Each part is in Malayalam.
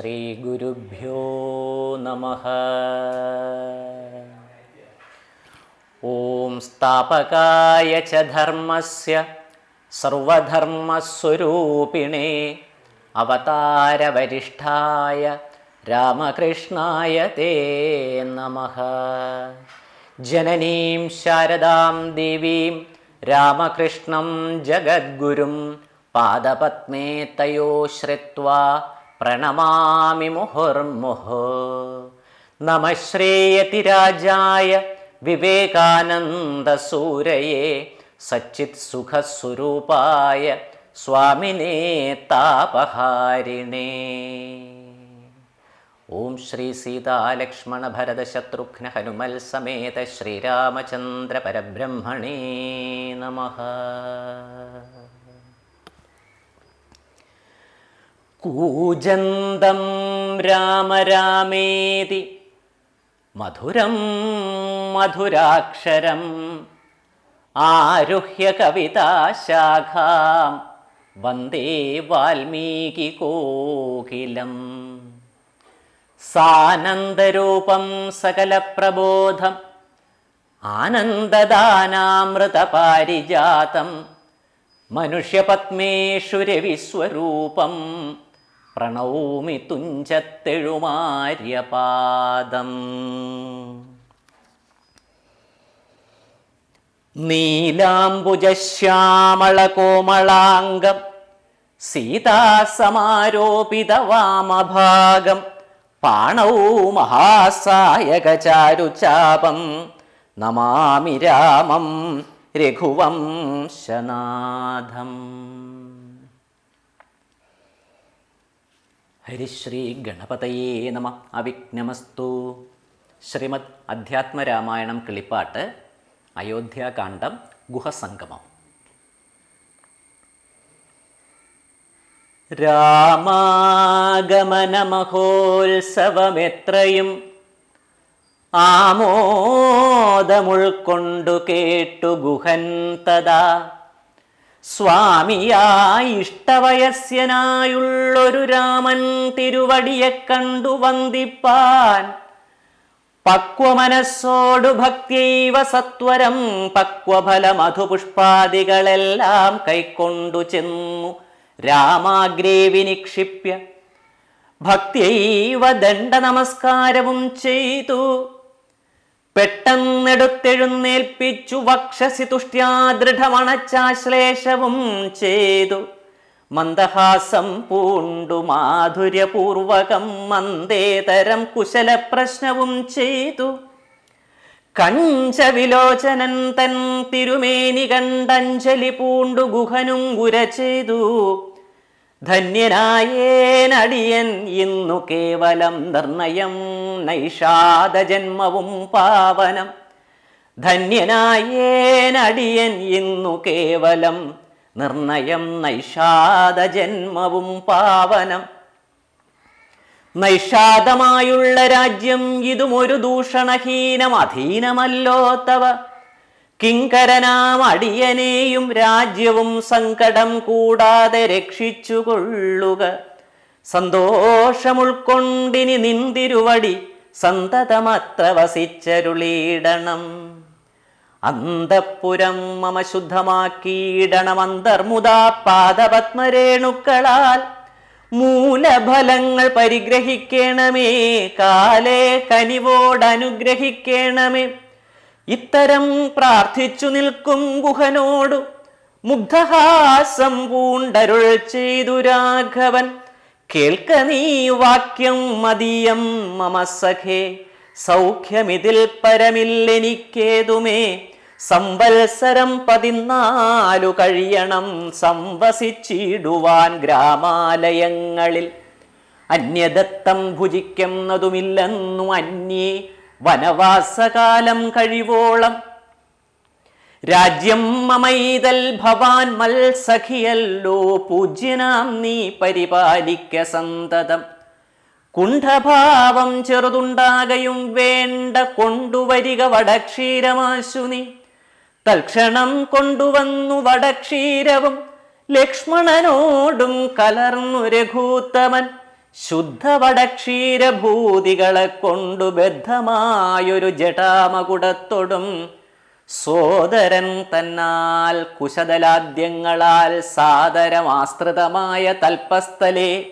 ശ്രീഗുരുഭ്യോ നമ. ഓം സ്ഥാപകായ ച ധർമ്മസ്യ സർവധർമ്മസ്വരൂപിണേ അവതാരവരിഷ്ഠായ രാമകൃഷ്ണായ തേ നമ. ജനനീം ശാരദാം ദേവീം രാമകൃഷ്ണം ജഗദ്ഗുരും പാദപത്മേ തയോ ശ്രിത്വാ പ്രണമാമി മുഹുർമുഹു നമ ശ്രേയതിരാജായ വിവേകാനന്ദസൂരയേ സച്ചിത് സുഖസ്വരൂപായ സ്വാമിനേ താപഹാരിണേ. ഓം ശ്രീ സീതാലക്ഷ്മണ ഭരത ശത്രുഘ്ന ഹനുമൽ സമേത ശ്രീരാമചന്ദ്ര പരബ്രഹ്മണേ നമ. കൂജന്തം രാമരാമേതി മധുരം മധുരാക്ഷരം. ആരുഹ്യ കവിതാശാഖാം വന്ദേ വാൽമീകി കോകിലം. സാനന്ദരൂപം സകലപ്രബോധം ആനന്ദദാനാമൃതപാരിജാതം മനുഷ്യപത്മേഷു രവിസ്വരൂപം. പ്രണൗമി തുഞ്ചത്തെഴുമാര്യപാദം. നീലാംബുജശ്യാമളകോമളാംഗം സീതാസമാരോപിതവാമഭാഗം പാണൗ മഹാസായകചാരുചാപം നമാമി രാമം രഘുവംശനാഥം. ഹരിശ്രീ ഗണപതയേ നമ. അവിഘ്നമസ്തു. ശ്രീമദ് അധ്യാത്മരാമായണം കിളിപ്പാട്ട് അയോധ്യാകാന്ഡം ഗുഹസംഗമം. രാമാഗമനമഹോത്സവമെത്രയും ആമോദമുൾക്കൊണ്ടു കേട്ടു ഗുഹൻ തഥാ. സ്വാമിയായി ഇഷ്ടവയസ്യനായുള്ളൊരു രാമൻ തിരുവടിയെ കണ്ടു വന്ദിപ്പാൻ. പക്വമനസ്സോടു ഭക്തിയൈവ സത്വരം പക്വഫല മധുപുഷ്പാദികളെല്ലാം കൈക്കൊണ്ടു ചെന്നു രാമാഗ്രേ വിനിക്ഷിപ്യ. ഭക്തിയൈവ ദണ്ഡ നമസ്കാരവും ചെയ്തു. പെട്ടെന്നെടുത്തെഴുന്നേൽപ്പിച്ചു വക്ഷസി തുഷ്ട്യാദൃഢമണച്ചാശ്ലേഷവും ചെയ്തു. മന്ദഹാസം പൂണ്ടു മാധുര്യപൂർവകം മന്ദേതരം കുശല പ്രശ്നവും ചെയ്തു. കഞ്ചവിലോചനൻ തൻ തിരുമേനി കണ്ടഞ്ജലി പൂണ്ടു ഗുഹനും ഗുര ചെയ്തു. ധന്യനായേനടിയൻ ഇന്നു കേവലം നിർണയം നൈഷാദ ജന്മവും പാവനം. ധന്യനായേനടിയൻ ഇന്നു കേവലം നിർണയം നൈഷാദ ജന്മവും പാവനം. നൈഷാദമായുള്ള രാജ്യം ഇതും ഒരു ദൂഷണഹീനം അധീനമല്ലോ തവ. കിങ്കരനാം അടിയനെയും രാജ്യവും സങ്കടം കൂടാതെ രക്ഷിച്ചുകൊള്ളുക. സന്തോഷമുൾക്കൊണ്ടിനി നിന്തിരുവടി സന്തതമത്ര വസിച്ചരുളീടണം അന്തപ്പുരം മമ ശുദ്ധമാക്കിയിടണം അന്തർമുദാ പാദപത്മരേണുക്കളാൽ. മൂലഫലങ്ങൾ പരിഗ്രഹിക്കണമേ കാലേ കനിവോടനുഗ്രഹിക്കണമേ. ഇത്തരം പ്രാർത്ഥിച്ചു നിൽക്കും ഗുഹനോടു മുഗ്ധഹാസം പൂണ്ടരുൾ ചെയ്തു രാഘവൻ. കേൾക്ക നീ വാക്യം മതിയം മമ സഖേ. സൗഖ്യമിതിൽ പരമില്ലെനിക്കേതുമേ. സംവത്സരം പതിനാലു കഴിയണം സംവസിച്ചിടുവാൻ ഗ്രാമാലയങ്ങളിൽ. അന്യദത്തം ഭുജിക്കുന്നതുമില്ലെന്നു അന്യേ വനവാസകാലം കഴിവോളം. രാജ്യം മമൈതൽ ഭവാൻ മത്സഖിയല്ലോ പൂജ്യനാം നീ പരിപാലിക്ക സന്തതം. കുണ്ഠഭാവം ചെറുതുണ്ടാകയും വേണ്ട കൊണ്ടുവരിക വടക്ഷീരമാശു നീ തൽക്ഷണം കൊണ്ടുവന്നു വടക്ഷീരവും ലക്ഷ്മണനോടും കലർന്നു രഘൂത്തമൻ. ശുദ്ധവടക്ഷീരഭൂതികളെ കൊണ്ടു ബദ്ധമായൊരു ജടാമകുടത്തൊടും. സോദരൻ തന്നാൽ കുശതലാദ്യങ്ങളാൽ സാദരമാസ്തൃതമായ തൽപ്പസ്ഥലേ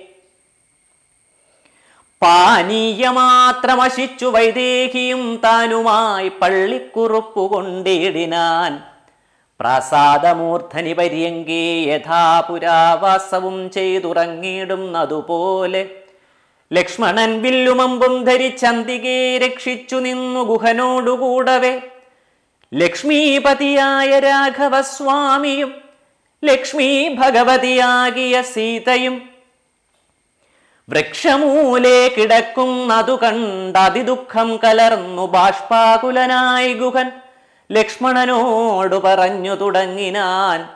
പാനീയമാത്രമശിച്ചു വൈദേഹിയും താനുമായി പള്ളിക്കുറുപ്പ് കൊണ്ടിടിനാൻ. പ്രാസാദമൂർധനി പര്യങ്കേ യഥാ പുരാവാസവും ചെയ്തുറങ്ങിയിടുന്നതുപോലെ ലക്ഷ്മണൻ വില്ലുമമ്പും ധരിച്ചന്തികെ രക്ഷിച്ചു നിന്നു ഗുഹനോടുകൂടവേ. ലക്ഷ്മീപതിയായ രാഘവസ്വാമിയും ലക്ഷ്മീ ഭഗവതിയാകിയ സീതയും. വൃക്ഷമൂലെ കിടക്കുന്നതു കണ്ടതിദുഃഖം കലർന്നു ബാഷ്പാകുലനായി ഗുഹൻ. ലക്ഷ്മണനോടു പറഞ്ഞു തുടങ്ങിനാൻ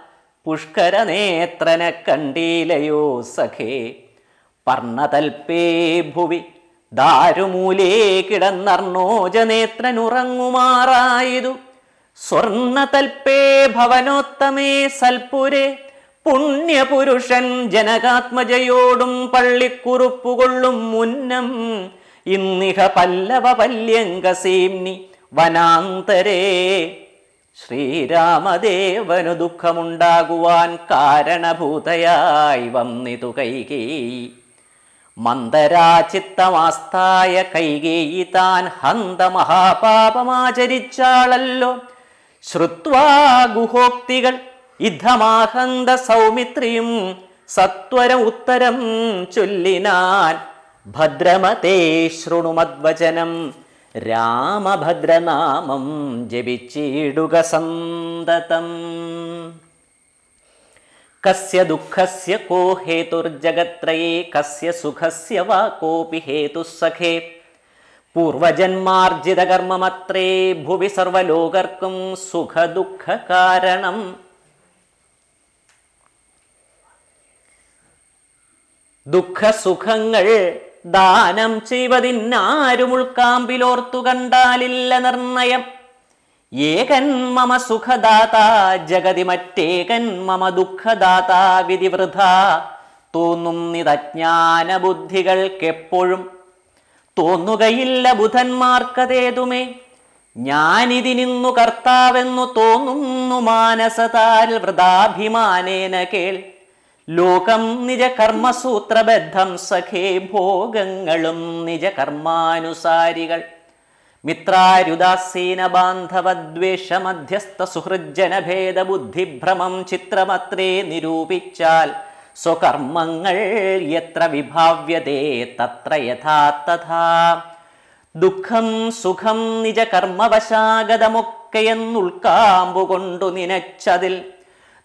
പുഷ്കര നേത്രനെ കണ്ടീലയോ സഖേ. പർണതൽപേ ഭുവി ദാരുമൂലേ കിടന്നർണോജനേത്രനുറങ്ങുമാറായതു. സ്വർണതൽപേ ഭവനോത്തമേ സൽപുരേ പുണ്യപുരുഷൻ ജനകാത്മജയോടും പള്ളിക്കുറുപ്പുകൊള്ളും മുന്നം ഇന്നിഹ പല്ലവ പല്യങ്കസീംനി വനാന്തരേ ശ്രീരാമദേവനു ദുഃഖമുണ്ടാകുവാൻ കാരണഭൂതയായി വന്നിതു കൈകേയി മന്ദരാചിത്തമാസ്തായ കൈകേയി താൻ ഹന്ത മഹാപാപമാചരിച്ചാളല്ലോ ശ്രുത്വാ ഗുഹോക്തികൾ യുദ്ധമാഹന്ത സൗമിത്രിയും സത്വരം ഉത്തരം ചൊല്ലിനാൻ ഭദ്രമതേ ശൃണുമദ്വചനം. രാമഭദ്രനാമം ജപിച്ചിടുക സന്തതം. കസ്യ ദുഃഖസ്യ കോ ഹേതുർജഗത്രയേ കസ്യ സുഖസ്യ വാ കോപി ഹേതു സഖേ പൂർവജന്മാർജിതകർമ്മമത്രേ ഭുവി സർവലോകർക്കും സുഖദുഃഖ കാരണം ദുഃഖസുഖങ്ങൾ ദാനം ചെയ്വതിന്നാരും ഉൾക്കാമ്പിലോർത്തു കണ്ടാലില്ല നിർണയം. ഏകൻ മമ സുഖദാത ജഗതി മറ്റേകൻ മമ ദുഃഖദാത വിധിവൃഥ. തോന്നും നിതജ്ഞാന ബുദ്ധികൾക്കെപ്പോഴും തോന്നുകയില്ല ബുധന്മാർക്കതേതുമേ? ഞാനിതിനിന്നു കർത്താവെന്നു തോന്നുന്നു മാനസതാൽ വൃതാഭിമാനേന കേൾ. ലോകം നിജ കർമ്മസൂത്രബദ്ധം സഖേ ഭോഗങ്ങളും നിജ കർമാനുസാരികൾ മിത്രാരുദാസീന ബാന്ധവദ്വേഷമധ്യസ്ഥ സുഹൃജ്ജന ഭേദബുദ്ധിഭ്രമം ചിത്രമത്രേ നിരൂപിച്ചാൽ സ്വകർമ്മങ്ങൾ എത്ര വിഭാവ്യതേ തത്ര യഥാ തഥാ. ദുഃഖം സുഖം നിജ കർമ്മവശാഗതമൊക്കെയെന്നുൾക്കാമ്പുകൊണ്ടു നിനച്ചതിൽ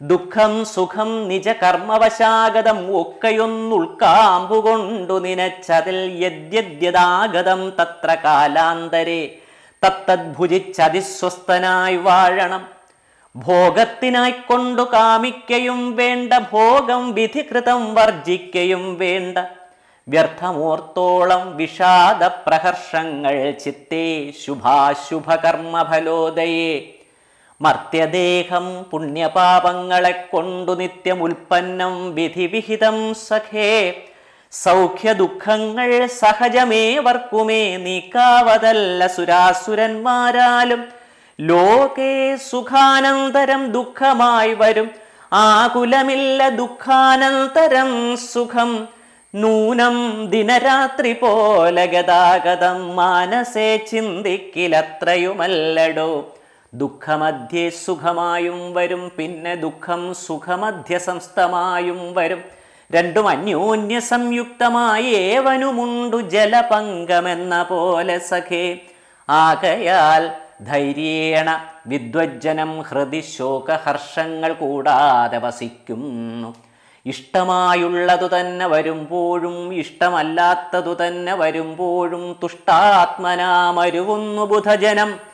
ദുഃഖം സുഖം നിജ കർമ്മവശാഗതം ഒക്കെയൊന്നുൾക്കാമ്പുകൊണ്ടു നിനച്ചതിൽ യദ്യദ്യതാഗതം തത്ര കാലാന്തരെ. തത്തദ്ഭുജിച്ചതിസ്വസ്ഥനായി വാഴണം. ഭോഗത്തിനായി കൊണ്ടു കാമിക്കയും വേണ്ട ഭോഗം വിധികൃതം വർജിക്കയും വേണ്ട. വ്യർത്ഥമോർത്തോളം വിഷാദ പ്രഹർഷങ്ങൾ ചിത്തേ ശുഭാശുഭകർമ്മഫലോദയേ. മർത്യദേഹം പുണ്യപാപങ്ങളെ കൊണ്ടു നിത്യം ഉൽപ്പന്നം വിധിവിഹിതം സഖേ. സൗഖ്യ ദുഃഖങ്ങൾ സഹജമേവർക്കുമേ നീക്കാവതല്ല സുരാസുരന്മാരാലും. ലോകേ സുഖാനന്തരം ദുഃഖമായി വരും. ആകുലമില്ല ദുഃഖാനന്തരം സുഖം. നൂനം ദിനരാത്രി പോലെ ഗതാഗതം മാനസേ ചിന്തിക്കിലത്രയുമല്ലടോ. ദുഃഖമധ്യേ സുഖമായും വരും പിന്നെ ദുഃഖം സുഖമധ്യ സംസ്ഥമായും വരും. രണ്ടും അന്യോന്യ സംയുക്തമായി ഏവനുമുണ്ടു ജലപങ്കമെന്ന പോലെ സഖേ. ആകയാൽ ധൈര്യേണ വിദ്വജ്ജനം ഹൃദി ശോകഹർഷങ്ങൾ കൂടാതെ വസിക്കുന്നു. ഇഷ്ടമായുള്ളതു തന്നെ വരുമ്പോഴും ഇഷ്ടമല്ലാത്തതു തന്നെ വരുമ്പോഴും തുഷ്ടാത്മനാമരുവുന്നു ബുധജനം.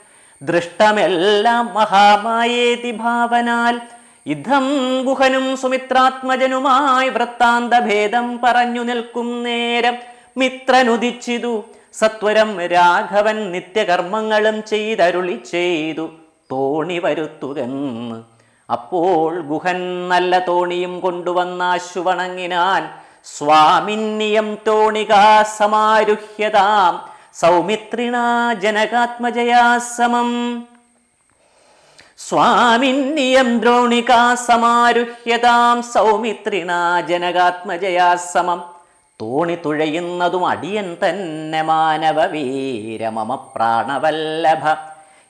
ദൃഷ്ടമെല്ലാം മഹാമായേതി ഭാവനാൽ. യുദ്ധം ഗുഹനും സുമിത്രാത്മജനുമായി വൃത്താന്തഭേദം പറഞ്ഞു നിൽക്കും നേരം. മിത്രനുദിച്ചിതു. സത്വരം രാഘവൻ നിത്യകർമ്മങ്ങളും ചെയ്തരുളി ചെയ്തു. തോണി വരുത്തുകെന്ന്. അപ്പോൾ ഗുഹൻ നല്ല തോണിയും കൊണ്ടുവന്ന അശുവണങ്ങിനാൻ സ്വാമിന്യം തോണികാ സമാരുഹ്യതാം സൗമിത്രിണാ ജനകാത്മജയാ സമം. സ്വാമിന്യം ദ്രോണികാ സമാരുഹ്യതാം സൗമിത്രിണാ ജനകാത്മജയാ സമം. തോണി തുഴയുന്നതും അടിയൻ തന്നെ മാനവ വീരമമ പ്രാണവല്ലഭ.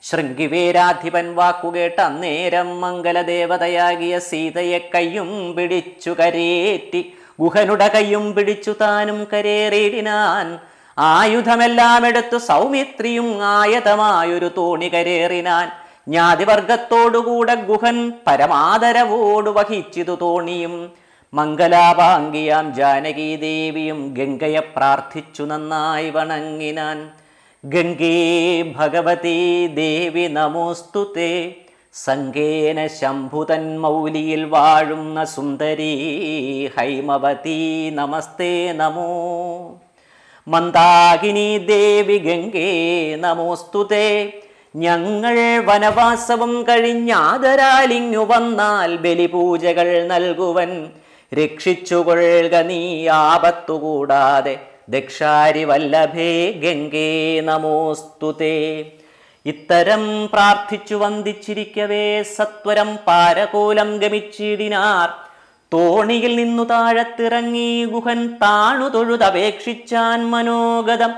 ശൃംഗിവേരാധിപൻ വാക്കുകേട്ട് അന്നേരം മംഗലദേവതയാകിയ സീതയെ കയ്യും പിടിച്ചു കരേറ്റി. ഗുഹനുട കയ്യും പിടിച്ചു താനും കരേറിയിടിനാൻ ആയുധമെല്ലാം എടുത്തു സൗമിത്രിയും ആയതമായൊരു തോണി കരേറിനാൻ ജ്ഞാതിവർഗത്തോടുകൂടെ ഗുഹൻ പരമാദരവോടു വഹിച്ചിതു തോണിയും. മംഗലാഭാംഗിയാം ജാനകീ ദേവിയും ഗംഗയെ പ്രാർത്ഥിച്ചു നന്നായി വണങ്ങിനാൻ. ഗംഗേ ഭഗവതി ദേവി നമോസ്തുതേ സങ്കേന ശംഭുതൻ മൗലിയിൽ വാഴുന്ന സുന്ദരീ ഹൈമവതി നമസ്തേ നമോ. മന്ദാകിനി ദേവി ഗംഗേ നമോസ്തുതേ ഞങ്ങൾ വനവാസവും കഴിഞ്ഞാദരാലിങ്ങു വന്നാൽ ബലിപൂജകൾ നൽകുവൻ. രക്ഷിച്ചുകൊള്ളുക നീ ആപത്തുകൂടാതെ. ദക്ഷാരി വല്ലഭേ ഗംഗേ നമോസ്തുതേ ഇത്തരം പ്രാർത്ഥിച്ചു വന്ദിച്ചിരിക്കവേ സത്വരം പാരകൂലം ഗമിച്ചിടിനാർ. തോണിയിൽ നിന്നു താഴത്തിറങ്ങി ഗുഹൻ താണു തൊഴുതപേക്ഷിച്ചാൻ മനോഗതം.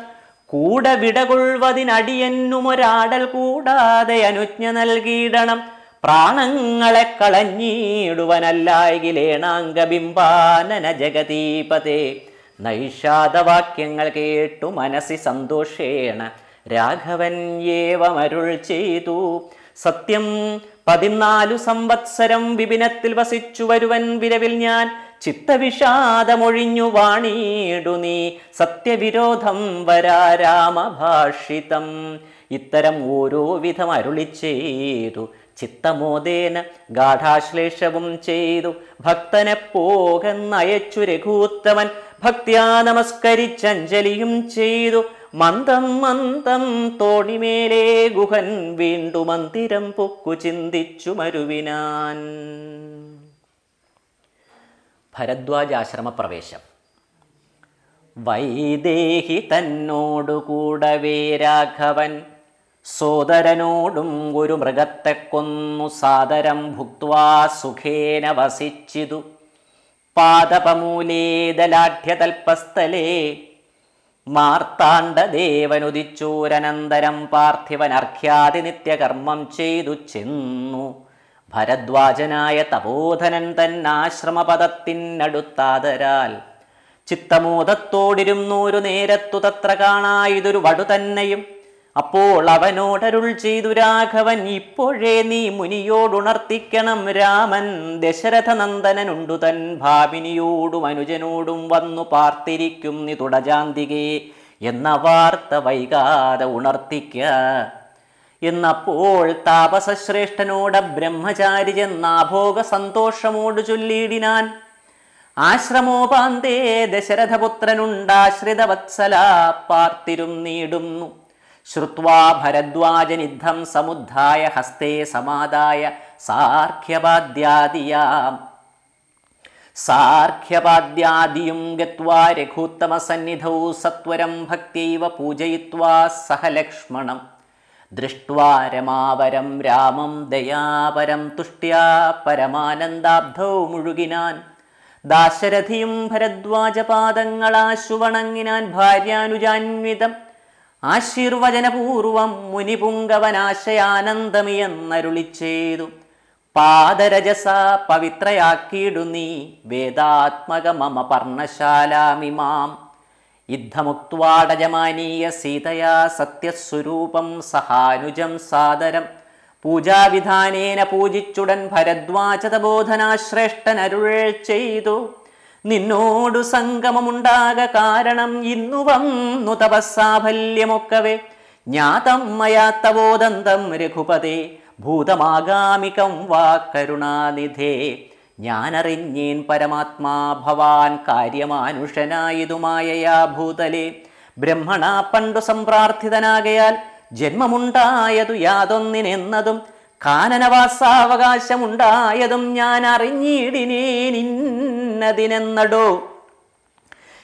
കൂടെ വിടകൊള്ളുവതിനടിയന്നുമൊരാടൽ കൂടാതെ അനുജ്ഞ നൽകിയിടണം. പ്രാണങ്ങളെ കളഞ്ഞിടുവനല്ലായിലേണാംഗബിംബാനന ജഗതീപതേ നൈഷാദവാക്യങ്ങൾ കേട്ടു മനസ്സി സന്തോഷേണ. രാഘവൻ ഏവമരുൾ ചെയ്തു. സത്യം പതിനാലു സംവത്സരം വിപിനത്തിൽ വസിച്ചു വരുവൻ വിരവിൽ ഞാൻ. ചിത്തവിഷാദമൊഴിഞ്ഞു വാണിയിടു നീ. സത്യവിരോധം വരാ രാമഭാഷിതം ഇത്തരം ഓരോ വിധം അരുളി ചെയ്തു. ചിത്തമോദേന ഗാഠാശ്ലേഷവും ചെയ്തു. ഭക്തനെ പോകെന്നയച്ചു രഘൂത്തമൻ. ഭക്തിയാ നമസ്കരിച്ചഞ്ജലിയും ചെയ്തു. മന്ദം മന്ദം തോണിമേലേ ഗുഹൻ വീണ്ടു മന്ദിരം പൊക്കു ചിന്തിച്ചു മരുവിനാൻ. ഭരദ്വാജാശ്രമ പ്രവേശം വൈദേഹി തന്നോടുകൂടവേ രാഘവൻ സോദരനോടും ഒരു മൃഗത്തെ കൊന്നു സാദരം ഭുക്വാ സുഖേന വസിച്ചിതു. പാദപമൂലേ പാദപമൂലേതലാഢ്യതൽപസ്ഥലേ മാർത്താണ്ഡദേവനുദിച്ചൂരനന്തരം പാർത്ഥിവൻ അർഘ്യാതി നിത്യകർമ്മം ചെയ്തു ചെന്നു. ഭരദ്വാജനായ തപോധനൻ തന്നാശ്രമപദത്തിനടുത്താതരാൽ ചിത്തമോദത്തോടിരുന്നൂരു നേരത്തു തത്ര കാണായിതൊരു വടു തന്നെയും അപ്പോൾ അവനോടരുൾ ചെയ്തു രാഘവൻ ഇപ്പോഴേ നീ മുനിയോടുണർത്തിക്കണം രാമൻ. ദശരഥ നന്ദനനുണ്ടു തൻ ഭാവിനിയോടും അനുജനോടും വന്നു പാർത്തിരിക്കും നീ തുടജാന്തികേ. എന്ന വാർത്ത വൈകാതെ ഉണർത്തിക്ക. എന്നപ്പോൾ താപസശ്രേഷ്ഠനോട് ബ്രഹ്മചാരി ചെന്നാഭോഗ സന്തോഷമോട് ചൊല്ലിയിടിനാൻ. ആശ്രമോപാന്തേ ദശരഥപുത്രനുണ്ടാശ്രിതവത്സല പാർത്തിരും നീടുന്നു. ശ്രുത്വാ ഭരദ്വാജനിദ്ധം സമുദ്ധായ ഹസ്തേ സമാദായ സാർഖ്യപാദ്യാദിയാം. സാർഖ്യപാദ്യാദിയും ഗത്വാ രഘൂത്തമസന്നിധൗ സത്വരം ഭക്തൈവ പൂജയിത്വാ സഹ ലക്ഷ്മണം. ദൃഷ്ട്വാ രമാവരം രാമം ദയാപരം തുഷ്ട്യാ പരമാനന്ദാബ്ധൗ മുഴുകിനാൻ. ദാശരഥിയും ഭരദ്വാജപാദങ്ങളാശുവണങ്ങിനാൻ ഭാര്യാനുജാൻവിതം ആശീർവചനപൂർവം മുനിപുങ്കവനാശയാനന്ദമിയെന്നരുളി ചെയ്തു പാദരജസ പവിത്രയാക്കിയിടു നീ വേദാത്മക മമ പർണശാലാമിമാം യുദ്ധമുക്വാടജമാനീയ സീതയാ സത്യസ്വരൂപം സഹാനുജം സാദരം. പൂജാവിധാനേന പൂജിച്ചുടൻ ഭരദ്വാചതബോധനാശ്രേഷ്ഠനരുൾ ചെയ്തു. നിന്നോടു സംഗമമുണ്ടാക കാരണം ഇന്നു വന്നു തപസ്സാഫല്യമൊക്കവേ. ജ്ഞാതം മയാത്തവോദന്തം രഘുപതേ ഭൂതമാഗാമികം വാ കരുണാനിധേ. ഞാനറിഞ്ഞീൻ പരമാത്മാ ഭവാൻ കാര്യമാനുഷനായതുമായയാ ഭൂതലെ. ബ്രഹ്മണ പണ്ടു സംപ്രാർത്ഥിതനാകയാൽ ജന്മമുണ്ടായതു യാതൊന്നിനെന്നതും കാനനവാസാവകാശമുണ്ടായതും ഞാൻ അറിഞ്ഞിടിനേനിന്നതിനെന്നടോ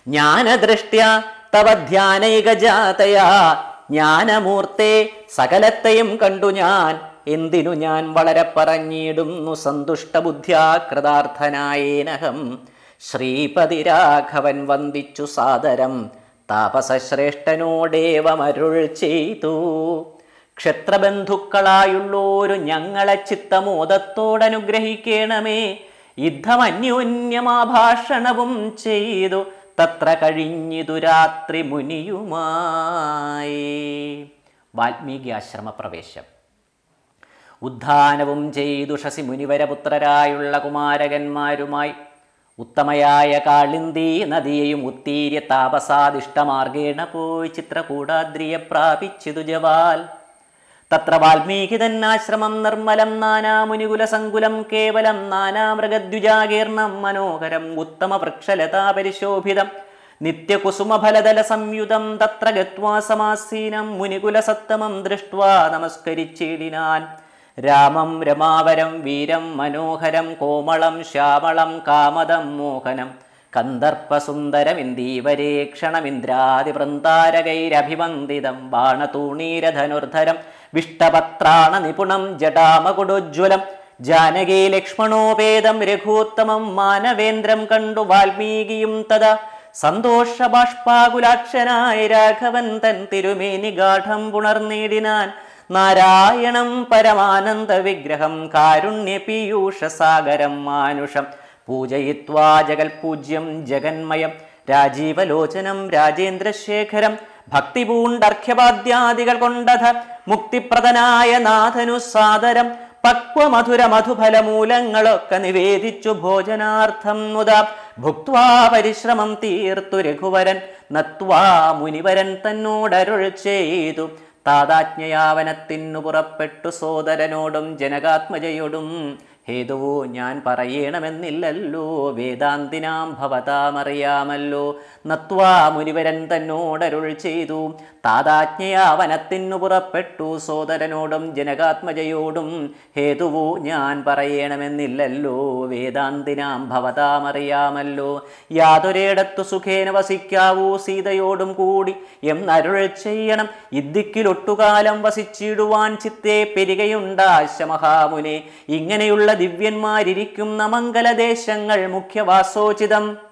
ജ്ഞാനദൃഷ്ട്യ തവ ധ്യാനൈകജാതയാ. ജ്ഞാനമൂർത്തെ സകലത്തെയും കണ്ടു ഞാൻ. എന്തിനു ഞാൻ വളരെ പറഞ്ഞിടുന്നു സന്തുഷ്ടബുദ്ധ്യാ കൃതാർത്ഥനായേനഹം ശ്രീപതി രാഘവൻ വന്ദിച്ചു സാദരം. താപസശ്രേഷ്ഠനോടേവമരുൾ ചെയ്തു. ക്ഷത്രബന്ധുക്കളായുള്ളോരു ഞങ്ങളെ ചിത്തമോദത്തോടനുഗ്രഹിക്കണമേ. യുദ്ധമന്യോന്യമാഭാഷണവും ചെയ്തു തത്ര കഴിഞ്ഞിതു രാത്രി മുനിയുമായി. വാൽമീകി ആശ്രമ പ്രവേശം ഉദ്ധാനവും ചെയ്തു ശശി മുനിവരപുത്രരായുള്ള കുമാരകന്മാരുമായി ഉത്തമയായ കാളിന്തി നദിയെയും ഉത്തീര്യ താപസാദിഷ്ടമാർഗേണ പോയി ചിത്രകൂടാദ്രിയെ പ്രാപിച്ചിതു ജവാൽ. തത്ര വാൽമീകിതന്നാശ്രമം നിർമ്മലം നാനാമുനികുലസങ്കുലം കേവലം നാനാമൃഗദ്വിജാകീർണം മനോഹരം ഉത്തമ വൃക്ഷലതാപരിശോഭിതം നിത്യകുസുമഫലതല സംയുതം തത്ര ഗത്വാ സമാസീനം മുനികുലസത്തമം ദൃഷ്ട്വാ നമസ്കരിച്ചിടിനാൻ. രാമം രമാവരം വീരം മനോഹരം കോമളം ശ്യാമളം കാമദം മോഹനം കന്ദർപ്പസുന്ദരമിന്ദീവരേക്ഷണമിന്ദ്രാതിവൃന്താരകൈരഭിവന്ദിതം ബാണതൂണീരധനുർധരം വിഷ്ടപത്രാണ നിപുണം ജടാമകുടോജ്വലം. ജാനകി ലക്ഷ്മണോപേതം രഘൂത്തമം മാനവേന്ദ്രം കണ്ടു വാൽമീകിയും തഥാ. സന്തോഷബാഷ്പാകുലാക്ഷനായ രാഘവൻ തൻ തിരുമേനി ഗാഠം പുണർനീടിനാൻ നാരായണം പരമാനന്ദ വിഗ്രഹം കാരുണ്യ പീയൂഷ സാഗരം മാനുഷം. പൂജയിത്വാ ജഗൽപൂജ്യം ജഗന്മയം. രാജീവലോചനം രാജേന്ദ്രശേഖരം. ഭക്തിപൂണ്ടർഘ്യപാദ്യാദികൾ കൊണ്ടഥ മുക്തിപ്രദനായ നാഥനു സാദരം പക്വമധുര മധുഫലമൂലങ്ങളൊക്കെ നിവേദിച്ചു ഭോജനാർത്ഥം മുത. ഭുക്വാ പരിശ്രമം തീർത്തു രഘുവരൻ നത്വാ മുനിവരൻ തന്നോടരുൾ ചെയ്തു. താതാജ്ഞയാവനത്തിനു പുറപ്പെട്ടു സോദരനോടും ജനകാത്മജയോടും ഹേതുവോ ഞാൻ പറയണമെന്നില്ലല്ലോ. വേദാന്തിനാം ഭവതാമറിയാമല്ലോ. നത്വാ മുനിവരൻ തന്നോടരുൾ ചെയ്തു. താതാജ്ഞയാവനത്തിനു പുറപ്പെട്ടു. സോദരനോടും ജനകാത്മജയോടും ഹേതുവോ ഞാൻ പറയണമെന്നില്ലല്ലോ. വേദാന്തിനാം ഭവതാമറിയാമല്ലോ. യാതൊരിടത്തു സുഖേന വസിക്കാവൂ. സീതയോടും കൂടി എന്നരുൾ ചെയ്യണം. ഇദ്ദിക്കിലൊട്ടുകാലം വസിച്ചിടുവാൻ ചിത്തേ പെരികയുണ്ടാശ മഹാമുനെ. ഇങ്ങനെയുള്ള ദിവ്യന്മാരിയ്ക്കുന്ന മംഗലദേശങ്ങൾ മുഖ്യവാസോചിതം.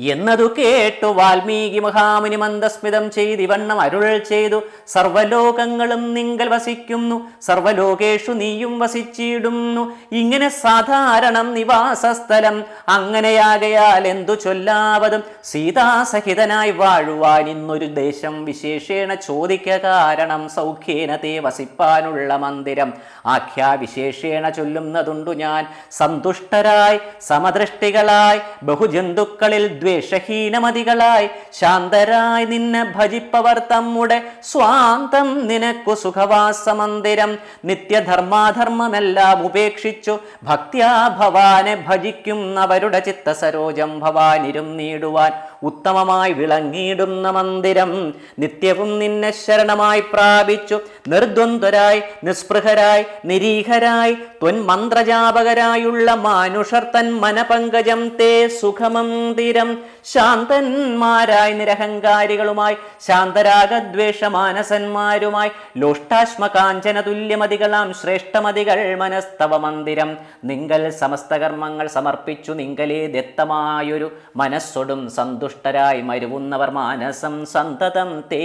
എന്നതു കേട്ടു വാൽമീകി മഹാമുനി മന്ദസ്മിതം ചെയ്തിവണ്ണം അരുൾ ചെയ്തു. സർവലോകങ്ങളും നിങ്കൽ വസിക്കുന്നു. സർവലോകേഷു നീയും വസിച്ചിടുന്നു. ഇങ്ങനെ സാധാരണം നിവാസസ്ഥലം അങ്ങനെയാകയാൽ എന്തു ചൊല്ലാവതും? സീതാസഹിതനായി വാഴുവാൻ ഇന്നൊരു ദേശം വിശേഷേണ ചോദിക്ക കാരണം സൗഖ്യേന തേ വസിപ്പാനുള്ള മന്ദിരം. ആഖ്യാ വിശേഷേണ ചൊല്ലുന്നതുണ്ടു ഞാൻ. സന്തുഷ്ടരായി സമദൃഷ്ടികളായി ബഹുജന്തുക്കളിൽ ദ്വേഷഹീനമതികളായി ശാന്തരായി നിന്നെ ഭജിപ്പവർ തമ്മുടെ സ്വാന്തം നിനക്കു സുഖവാസമന്ദിരം. നിത്യധർമാധർമ്മമെല്ലാം ഉപേക്ഷിച്ചു ഭക്ത്യാ ഭവാനെ ഭജിക്കുന്നവരുടെ ചിത്തസരോജം ഭവാനിരും നീടുവാൻ ഉത്തമമായി വിളങ്ങിയിടുന്ന മന്ദിരം. നിത്യവും നിന്നെ ശരണമായി പ്രാപിച്ചു. നിർദ്വന്ദ്വരായി നിസ്പൃഹരായി നിരീഹരായി ത്വന്മന്ത്രജാപകരായുള്ള മാനുഷർ തൻ മനപങ്കജം തേ സുഖമന്ദിരം. ശാന്തന്മാരായി നിരഹങ്കാരികളുമായി ശാന്തരാഗദ്വേഷ മാനസന്മാരുമായി ലോഷ്ടാശ്മ കാഞ്ചന തുല്യമതികളാം ശ്രേഷ്ഠമതികൾ മനസ്തവ മന്ദിരം. നിങ്ങൾ സമസ്ത കർമ്മങ്ങൾ സമർപ്പിച്ചു നിങ്കലേ ദത്തമായൊരു മനസ്സൊടും സന്തുഷ്ടരായി മരുവുന്നവർ മാനസം സന്തതം തേ.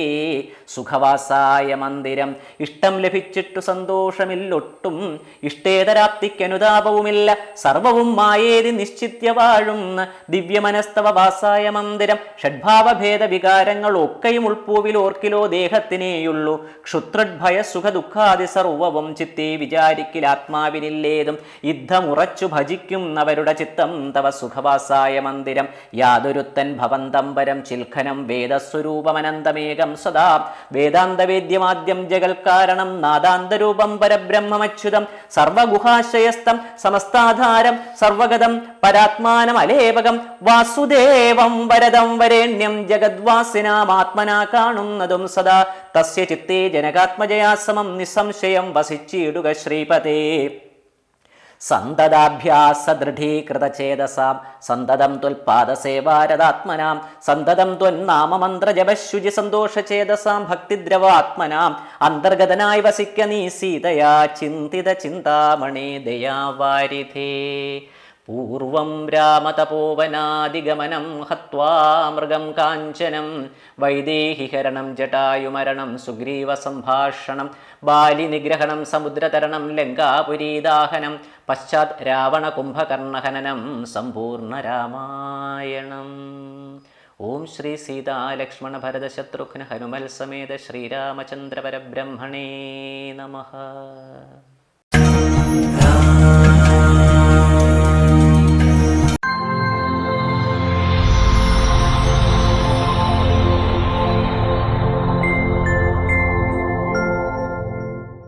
സുഖവാസായ മന്ദിരം ഇഷ്ടം ലഭിച്ചിട്ടു സന്തോഷമില്ലൊട്ടും. ഇഷ്ടേതരാപ്തിക്കനുതാപവുമില്ല സർവവും മായേതി നിശ്ചിത്യ വാഴുന്ന ദിവ്യമനസ്തവ വാസായ മന്ദിരം. ഷഡ്ഭാവഭേദ വികാരങ്ങൾ ഒക്കെയും ഉൾപ്പൂവിൽ ഓർക്കിലോ ദേഹത്തിനേയുള്ളൂ. ക്ഷുത്രഡ്ഭയ സുഖ ദുഃഖാദി സർവവും ചിത്തേ വിചാരിക്കിൽ ആത്മാവിനില്ലേതും യുദ്ധമുറച്ചു ഭജിക്കുന്നവരുടെ ചിത്തം തവ സുഖവാസായ മന്ദിരം. യാതൊരുത്തൻ ഭവന്തംബരം ചിൽഖനം വേദസ്വരൂപമനന്തമേകം സദാ. വേദാന്തവേദ്യമാദ്യം ജഗൽക്കാരണം നാദാന്തരൂപം പരബ്രഹ്മമച്യുതം സർവഗുഹാശയസ്ഥം സമസ്താധാരം സർവഗതം പരാത്മാനം അലേപകം വാസുദേവം വരദം വരേണ്യം ജഗദ്വാസിനാമാത്മനാ കാണുന്നതും സദാ. തസ്യ ചിത്തേ ജനകാത്മജയാസമം നിസംശയം വസിച്ചിടുക ശ്രീപതേ. സന്തതാഭ്യാസദൃഢീകൃതചേതസാം. സന്തതം ത്വൽപാദസേവാരതാത്മനാം സന്തതം ത്വന്നാമമന്ത്രജപശുചി സന്തോഷചേതസാം ഭക്തിദ്രവാത്മനാം. അന്തർഗതനായി വസിക്ക നീ സീതയാ. ചിന്തിത ചിന്താമണി ദയാവാരിധേ. പൂർവം രാമതപോവനാദിഗമനം ഹത്വാ മൃഗം കാഞ്ചനം വൈദേഹിഹരണം ജടായുമരണം സുഗ്രീവസംഭാഷണം ബാലിനിഗ്രഹണം സമുദ്രതരണം ലങ്കാപുരീദാഹനം പശ്ചാത് രാവണകുംഭകർണഹനനം സമ്പൂർണ രാമായണം. ഓം ശ്രീ സീതാലക്ഷ്മണ ഭരത ശത്രുഘ്ന ഹനുമൽ സമേത ശ്രീരാമചന്ദ്ര പരബ്രഹ്മണേ നമഃ.